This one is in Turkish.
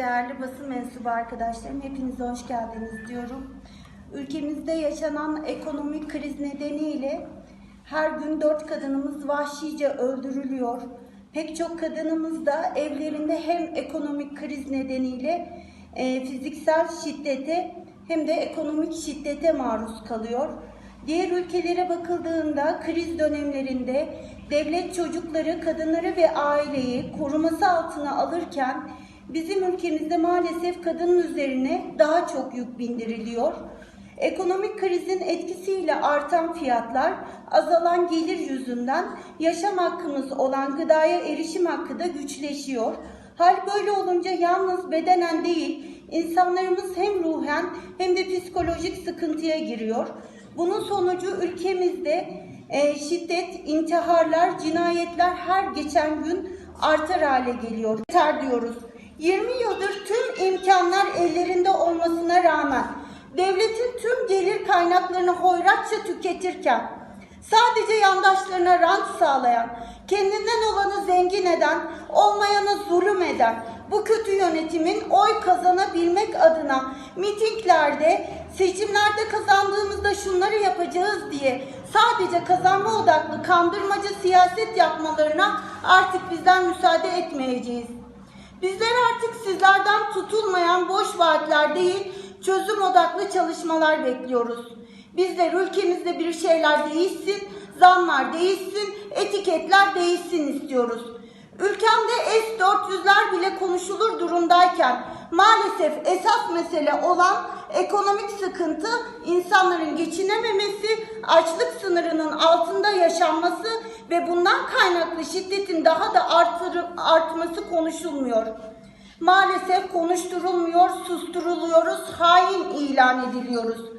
Değerli basın mensubu arkadaşlarım, hepinize hoş geldiniz diyorum. Ülkemizde yaşanan ekonomik kriz nedeniyle her gün dört kadınımız vahşice öldürülüyor. Pek çok kadınımız da evlerinde hem ekonomik kriz nedeniyle e, fiziksel şiddete hem de ekonomik şiddete maruz kalıyor. Diğer ülkelere bakıldığında kriz dönemlerinde devlet çocukları, kadınları ve aileyi koruması altına alırken bizim ülkemizde maalesef kadının üzerine daha çok yük bindiriliyor. Ekonomik krizin etkisiyle artan fiyatlar, azalan gelir yüzünden yaşam hakkımız olan gıdaya erişim hakkı da güçleşiyor. Hal böyle olunca yalnız bedenen değil, insanlarımız hem ruhen hem de psikolojik sıkıntıya giriyor. Bunun sonucu ülkemizde e, şiddet, intiharlar, cinayetler her geçen gün artar hale geliyor. Yeter diyoruz. 20 yıldır tüm imkanlar ellerinde olmasına rağmen devletin tüm gelir kaynaklarını hoyratça tüketirken sadece yandaşlarına rant sağlayan, kendinden olanı zengin eden, olmayana zulüm eden bu kötü yönetimin oy kazanabilmek adına mitinglerde, seçimlerde kazandığımızda şunları yapacağız diye sadece kazanma odaklı kandırmacı siyaset yapmalarına artık bizden müsaade etmeyeceğiz. Bizler artık sizlerden tutulmayan boş vaatler değil, çözüm odaklı çalışmalar bekliyoruz. Bizler ülkemizde bir şeyler değişsin, zamlar değişsin, etiketler değişsin istiyoruz. Ülkemde S-400'ler bile konuşulur durumdayken maalesef esas mesele olan ekonomik sıkıntı insanların geçinememesi, açlık sınırının altında yaşanması ve bundan kaynaklı şiddetin daha da artırı, artması konuşulmuyor. Maalesef konuşturulmuyor, susturuluyoruz, hain ilan ediliyoruz.